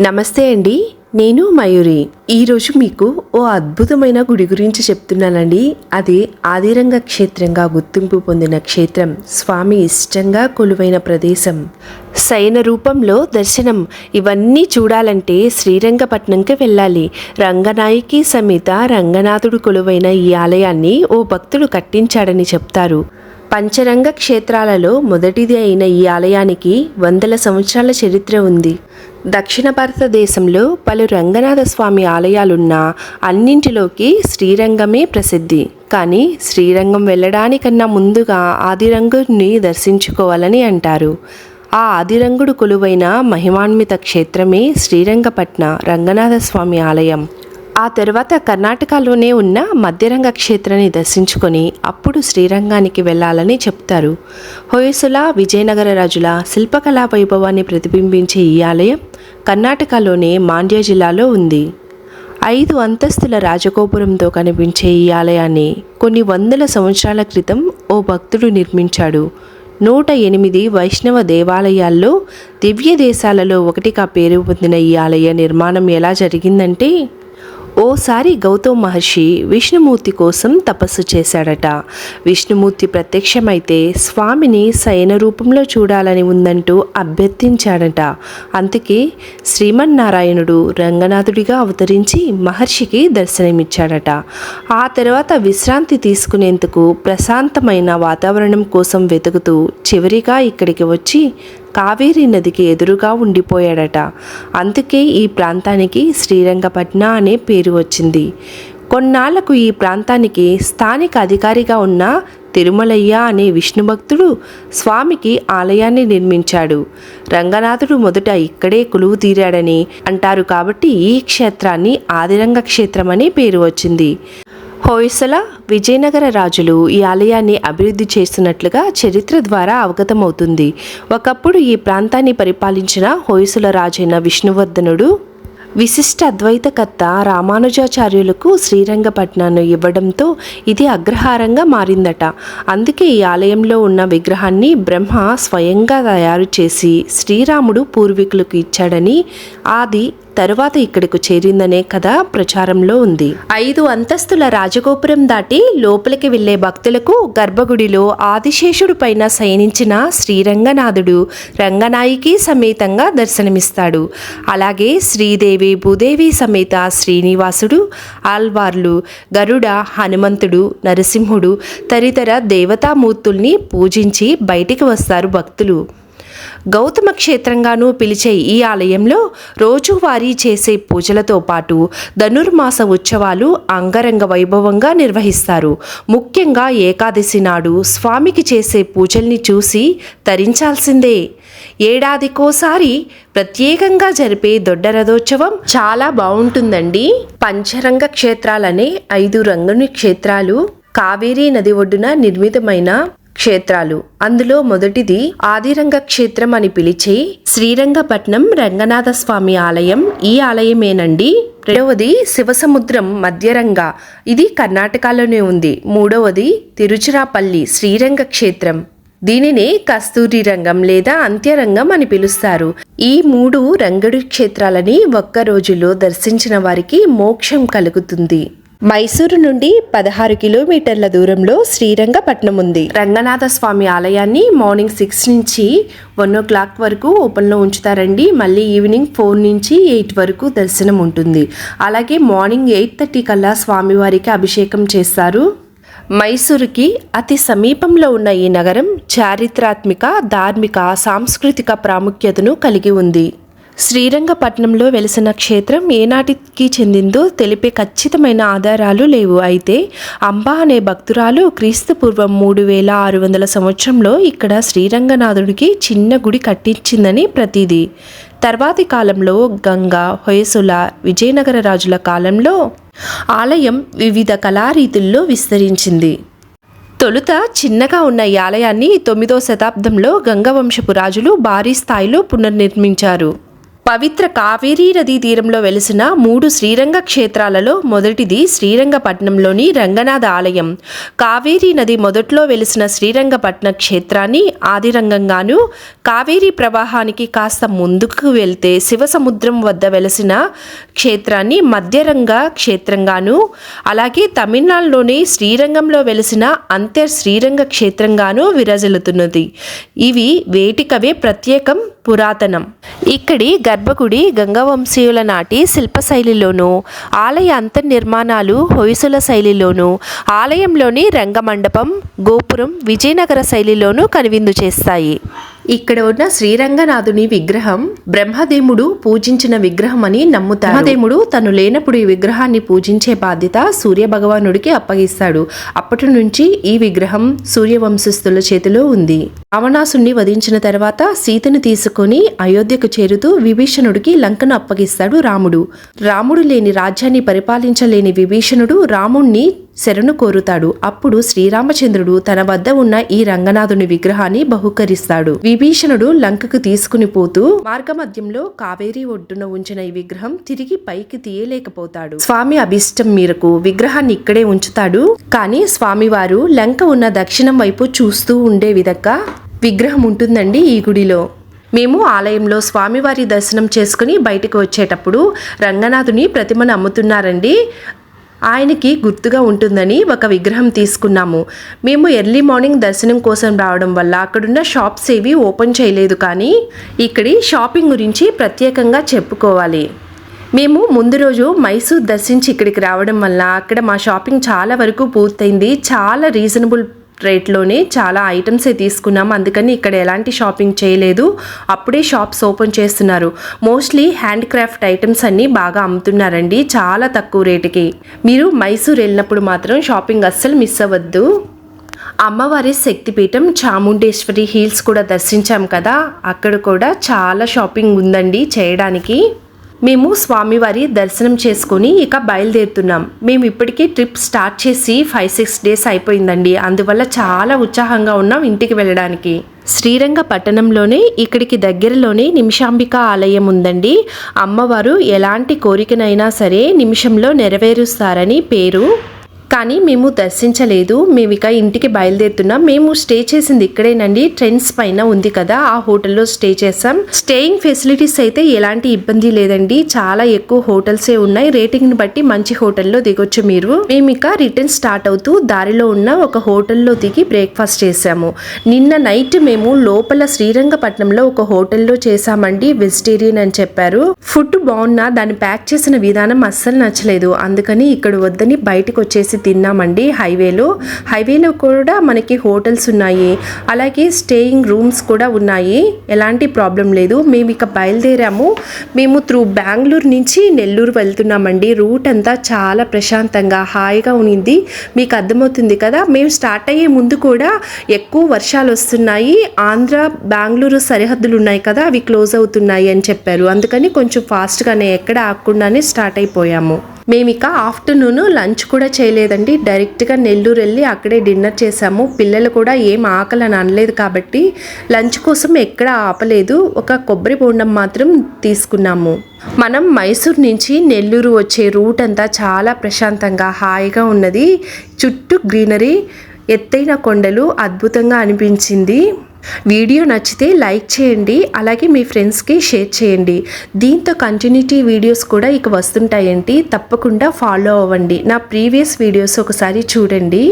నమస్తే అండి నేను మయూరి. ఈరోజు మీకు ఓ అద్భుతమైన గుడి గురించి చెప్తున్నానండి. అది ఆదిరంగ క్షేత్రంగా గుర్తింపు పొందిన క్షేత్రం స్వామి ఇష్టంగా కొలువైన ప్రదేశం. శయన రూపంలో దర్శనం. ఇవన్నీ చూడాలంటే శ్రీరంగపట్నంకి వెళ్ళాలి. రంగనాయకి సమేత రంగనాథుడు కొలువైన ఈ ఆలయాన్ని ఓ భక్తుడు కట్టించాడని చెప్తారు. పంచరంగ క్షేత్రాలలో మొదటిది అయిన ఈ ఆలయానికి వందల సంవత్సరాల చరిత్ర ఉంది. దక్షిణ భారతదేశంలో పలు రంగనాథ స్వామి ఆలయాలున్నా అన్నింటిలోకి శ్రీరంగమే ప్రసిద్ధి. కానీ శ్రీరంగం వెళ్ళడానికన్నా ముందుగా ఆదిరంగుడిని దర్శించుకోవాలని అంటారు. ఆ ఆదిరంగుడు కొలువైన మహిమాన్విత క్షేత్రమే శ్రీరంగపట్న రంగనాథ స్వామి ఆలయం. ఆ తర్వాత కర్ణాటకలోనే ఉన్న మధ్యరంగ క్షేత్రాన్ని దర్శించుకొని అప్పుడు శ్రీరంగానికి వెళ్ళాలని చెప్తారు. హొయసుల విజయనగర రాజుల శిల్పకళా వైభవాన్ని ప్రతిబింబించే ఈ ఆలయం కర్ణాటకలోనే మాండ్య జిల్లాలో ఉంది. ఐదు అంతస్తుల రాజగోపురంతో కనిపించే ఈ ఆలయాన్ని కొన్ని వందల సంవత్సరాల క్రితం ఓ భక్తుడు నిర్మించాడు. నూట ఎనిమిది వైష్ణవ దేవాలయాల్లో దివ్య దేశాలలో ఒకటిగా పేరు పొందిన ఈ ఆలయ నిర్మాణం ఎలా జరిగిందంటే ఓసారి గౌతమ్ మహర్షి విష్ణుమూర్తి కోసం తపస్సు చేశాడట. విష్ణుమూర్తి ప్రత్యక్షమైతే స్వామిని శయన రూపంలో చూడాలని ఉందంటూ అభ్యర్థించాడట. అందుకే శ్రీమన్నారాయణుడు రంగనాథుడిగా అవతరించి మహర్షికి దర్శనమిచ్చాడట. ఆ తర్వాత విశ్రాంతి తీసుకునేందుకు ప్రశాంతమైన వాతావరణం కోసం వెతుకుతూ చివరిగా ఇక్కడికి వచ్చి కావేరీ నదికి ఎదురుగా ఉండిపోయాడట. అందుకే ఈ ప్రాంతానికి శ్రీరంగపట్న అనే పేరు వచ్చింది. కొన్నాళ్ళకు ఈ ప్రాంతానికి స్థానిక అధికారిగా ఉన్న తిరుమలయ్య అనే విష్ణు భక్తుడు స్వామికి ఆలయాన్ని నిర్మించాడు. రంగనాథుడు మొదట ఇక్కడే కొలువు తీరాడని అంటారు కాబట్టి ఈ క్షేత్రాన్ని ఆదిరంగ క్షేత్రమని పేరు వచ్చింది. హోయసల విజయనగర రాజులు ఈ ఆలయాన్ని అభివృద్ధి చేస్తున్నట్లుగా చరిత్ర ద్వారా అవగతమవుతుంది. ఒకప్పుడు ఈ ప్రాంతాన్ని పరిపాలించిన హోయసుల రాజైన విష్ణువర్ధనుడు విశిష్ట అద్వైతకర్త రామానుజాచార్యులకు శ్రీరంగపట్నాన్ని ఇవ్వడంతో ఇది అగ్రహారంగా మారిందట. అందుకే ఈ ఆలయంలో ఉన్న విగ్రహాన్ని బ్రహ్మ స్వయంగా తయారు చేసి శ్రీరాముడు పూర్వీకులకు ఇచ్చాడని ఆది తరువాత ఇక్కడకు చేరిందనే కథ ప్రచారంలో ఉంది. ఐదు అంతస్తుల రాజగోపురం దాటి లోపలికి వెళ్ళే భక్తులకు గర్భగుడిలో ఆదిశేషుడు పైన శయనించిన శ్రీరంగనాథుడు రంగనాయికి సమేతంగా దర్శనమిస్తాడు. అలాగే శ్రీదేవి భూదేవి సమేత శ్రీనివాసుడు ఆల్వార్లు గరుడ హనుమంతుడు నరసింహుడు తదితర దేవతామూర్తుల్ని పూజించి బయటికి వస్తారు భక్తులు. గౌతమ క్షేత్రంగానూ పిలిచే ఈ ఆలయంలో రోజువారీ చేసే పూజలతో పాటు ధనుర్మాస ఉత్సవాలు అంగరంగ వైభవంగా నిర్వహిస్తారు. ముఖ్యంగా ఏకాదశి నాడు స్వామికి చేసే పూజల్ని చూసి తరించాల్సిందే. ఏడాదికోసారి ప్రత్యేకంగా జరిపే దొడ్డ రథోత్సవం చాలా బాగుంటుందండి. పంచరంగ క్షేత్రాలనే ఐదు రంగుని క్షేత్రాలు కావేరీ నది ఒడ్డున నిర్మితమైన క్షేత్రాలు. అందులో మొదటిది ఆదిరంగ క్షేత్రం అని పిలిచే శ్రీరంగపట్నం రంగనాథ స్వామి ఆలయం ఈ ఆలయమేనండి. రెండవది శివసముద్రం మధ్యరంగ. ఇది కర్ణాటకలోనే ఉంది. మూడవది తిరుచిరాపల్లి శ్రీరంగ క్షేత్రం. దీనినే కస్తూరి రంగం లేదా అంత్యరంగం అని పిలుస్తారు. ఈ మూడు రంగడు క్షేత్రాలని ఒక్క రోజులో దర్శించిన వారికి మోక్షం కలుగుతుంది. మైసూరు నుండి పదహారు కిలోమీటర్ల దూరంలో శ్రీరంగపట్నం ఉంది. రంగనాథ స్వామి ఆలయాన్ని మార్నింగ్ సిక్స్ నుంచి వన్ ఓ క్లాక్ వరకు ఓపెన్లో ఉంచుతారండి. మళ్ళీ ఈవినింగ్ ఫోర్ నుంచి ఎయిట్ వరకు దర్శనం ఉంటుంది. అలాగే మార్నింగ్ ఎయిట్ థర్టీ కల్లా స్వామివారికి అభిషేకం చేస్తారు. మైసూరుకి అతి సమీపంలో ఉన్న ఈ నగరం చారిత్రాత్మిక ధార్మిక సాంస్కృతిక ప్రాముఖ్యతను కలిగి ఉంది. శ్రీరంగపట్నంలో వెలిసిన క్షేత్రం ఏనాటికి చెందిందో తెలిపే ఖచ్చితమైన ఆధారాలు లేవు. అయితే అంబా అనే భక్తురాలు క్రీస్తు పూర్వం మూడు వేల ఆరు వందల సంవత్సరంలో ఇక్కడ శ్రీరంగనాథుడికి చిన్న గుడి కట్టించిందని ప్రతీది. తర్వాతి కాలంలో గంగా హొయసుల విజయనగర రాజుల కాలంలో ఆలయం వివిధ కళారీతుల్లో విస్తరించింది. తొలుత చిన్నగా ఉన్న ఈ ఆలయాన్ని తొమ్మిదో శతాబ్దంలో గంగవంశపు రాజులు భారీ స్థాయిలో పునర్నిర్మించారు. పవిత్ర కావేరీ నదీ తీరంలో వెలిసిన మూడు శ్రీరంగ క్షేత్రాలలో మొదటిది శ్రీరంగపట్నంలోని రంగనాథ ఆలయం. కావేరీ నది మొదట్లో వెలిసిన శ్రీరంగపట్న క్షేత్రాన్ని ఆదిరంగంగాను కావేరీ ప్రవాహానికి కాస్త ముందుకు వెళ్తే శివసముద్రం వద్ద వెలసిన క్షేత్రాన్ని మధ్యరంగ క్షేత్రంగాను అలాగే తమిళనాడులోని శ్రీరంగంలో వెలిసిన అంత్య శ్రీరంగ క్షేత్రంగాను విరజిల్లుతున్నది. ఇవి వేటికవే ప్రత్యేకం పురాతనం. ఇక్కడి గర్భగుడి గంగవంశీయుల నాటి శిల్పశైలిలోను ఆలయ అంతర్నిర్మాణాలు హొయసుల శైలిలోను ఆలయంలోని రంగమండపం గోపురం విజయనగర శైలిలోనూ కనువిందు చేస్తాయి. ఇక్కడ ఉన్న శ్రీరంగనాథుని విగ్రహం బ్రహ్మదేవుడు పూజించిన విగ్రహం అని నమ్ముతారు. బ్రహ్మదేవుడు తను లేనప్పుడు ఈ విగ్రహాన్ని పూజించే బాధ్యత సూర్య భగవానుడికి అప్పగిస్తాడు. అప్పటి నుంచి ఈ విగ్రహం సూర్యవంశస్థుల చేతిలో ఉంది. రావణాసుని వధించిన తర్వాత సీతను తీసుకొని అయోధ్యకు చేరుతూ విభీషణుడికి లంకను అప్పగిస్తాడు రాముడు. రాముడు లేని రాజ్యాన్ని పరిపాలించలేని విభీషణుడు రాముణ్ణి శరణు కోరుతాడు. అప్పుడు శ్రీరామచంద్రుడు తన వద్ద ఉన్న ఈ రంగనాథుని విగ్రహాన్ని బహుకరిస్తాడు. విభీషణుడు లంకకు తీసుకుని పోతూ మార్గమధ్యంలో కావేరీ ఒడ్డున ఉంచిన ఈ విగ్రహం తిరిగి పైకి తీయలేకపోతాడు. స్వామి అభిష్టం మేరకు విగ్రహాన్ని ఇక్కడే ఉంచుతాడు. కానీ స్వామివారు లంక ఉన్న దక్షిణం వైపు చూస్తూ ఉండే విధంగా విగ్రహం ఉంటుందండి ఈ గుడిలో. మేము ఆలయంలో స్వామివారి దర్శనం చేసుకుని బయటకు వచ్చేటప్పుడు రంగనాథుని ప్రతిమను అమ్ముతున్నారండి ఆయనకి గుర్తుగా ఉంటుందని ఒక విగ్రహం తీసుకున్నాము. మేము ఎర్లీ మార్నింగ్ దర్శనం కోసం రావడం వల్ల అక్కడున్న షాప్స్ ఏవి ఓపెన్ చేయలేదు కానీ ఇక్కడి షాపింగ్ గురించి ప్రత్యేకంగా చెప్పుకోవాలి. మేము ముందు రోజు మైసూర్ దర్శించి ఇక్కడికి రావడం వల్ల అక్కడ మా షాపింగ్ చాలా వరకు పూర్తయింది. చాలా రీజనబుల్ రేట్లోనే చాలా ఐటమ్సే తీసుకున్నాం. అందుకని ఇక్కడ ఎలాంటి షాపింగ్ చేయలేదు. అప్పుడే షాప్స్ ఓపెన్ చేస్తున్నారు. మోస్ట్లీ హ్యాండ్ క్రాఫ్ట్ ఐటమ్స్ అన్నీ బాగా అమ్ముతున్నారండి. చాలా తక్కువ రేటుకి. మీరు మైసూర్ వెళ్ళినప్పుడు మాత్రం షాపింగ్ అస్సలు మిస్ అవ్వద్దు. అమ్మవారి శక్తిపీఠం చాముండేశ్వరి హీల్స్ కూడా దర్శించాం కదా. అక్కడ కూడా చాలా షాపింగ్ ఉందండి చేయడానికి. మేము స్వామివారి దర్శనం చేసుకుని ఇక బయలుదేరుతున్నాం. మేము ఇప్పటికీ ట్రిప్ స్టార్ట్ చేసి ఫైవ్ సిక్స్ డేస్ అయిపోయిందండి. అందువల్ల చాలా ఉత్సాహంగా ఉన్నాం ఇంటికి వెళ్ళడానికి. శ్రీరంగ పట్టణంలోనే ఇక్కడికి దగ్గరలోనే నిమిషాంబిక ఆలయం ఉందండి. అమ్మవారు ఎలాంటి కోరికనైనా సరే నిమిషంలో నెరవేరుస్తారని పేరు కానీ మేము దర్శించలేదు. మేము ఇక ఇంటికి బయలుదేరుతున్నాం. మేము స్టే చేసింది ఇక్కడేనండి. ట్రెండ్స్ పైన ఉంది కదా ఆ హోటల్లో స్టే చేసాం స్టేయింగ్ ఫెసిలిటీస్ అయితే ఎలాంటి ఇబ్బంది లేదండి. చాలా ఎక్కువ హోటల్సే ఉన్నాయి. రేటింగ్ని బట్టి మంచి హోటల్లో దిగొచ్చు మీరు. మేము ఇక రిటర్న్ స్టార్ట్ అవుతూ దారిలో ఉన్న ఒక హోటల్లో దిగి బ్రేక్ఫాస్ట్ చేసాము నిన్న నైట్ మేము లోపల శ్రీరంగపట్నంలో ఒక హోటల్లో చేసామండి వెజిటేరియన్ అని చెప్పారు. ఫుడ్ బాగున్నా దాన్ని ప్యాక్ చేసిన విధానం అస్సలు నచ్చలేదు. అందుకని ఇక్కడ వద్దని బయటకు వచ్చేసి తిన్నామండి హైవేలో. హైవేలో కూడా మనకి హోటల్స్ ఉన్నాయి. అలాగే స్టేయింగ్ రూమ్స్ కూడా ఉన్నాయి. ఎలాంటి ప్రాబ్లం లేదు. మేము ఇక బయలుదేరాము. మేము త్రూ బెంగళూరు నుంచి నెల్లూరు వెళ్తున్నామండి. రూట్ అంతా చాలా ప్రశాంతంగా హాయిగా ఉన్నింది. మీకు అర్థమవుతుంది కదా మేము స్టార్ట్ అయ్యే ముందు కూడా ఎక్కువ వర్షాలు వస్తున్నాయి. ఆంధ్ర బెంగళూరు సరిహద్దులు ఉన్నాయి కదా అవి క్లోజ్ అవుతున్నాయి అని చెప్పారు. అందుకని కొంచెం ఫాస్ట్గానే ఎక్కడ ఆగకుండానే స్టార్ట్ అయిపోయాము. మేము ఇక ఆఫ్టర్నూన్ లంచ్ కూడా చేయలేదండి. డైరెక్ట్గా నెల్లూరు వెళ్ళి అక్కడే డిన్నర్ చేసాము. పిల్లలు కూడా ఏం ఆకలి అని అనలేదు కాబట్టి లంచ్ కోసం ఎక్కడ ఆపలేదు. ఒక కొబ్బరి బోండం మాత్రం తీసుకున్నాము. మనం మైసూర్ నుంచి నెల్లూరు వచ్చే రూట్ అంతా చాలా ప్రశాంతంగా హాయిగా ఉన్నది. చుట్టూ గ్రీనరీ ఎత్తైన కొండలు అద్భుతంగా అనిపించింది. వీడియో నచ్చితే లైక్ చేయండి అలాగే మీ ఫ్రెండ్స్కి షేర్ చేయండి. దీంతో కంటిన్యూటీ వీడియోస్ కూడా ఇక వస్తుంటాయండి. తప్పకుండా ఫాలో అవ్వండి. నా ప్రీవియస్ వీడియోస్ ఒకసారి చూడండి.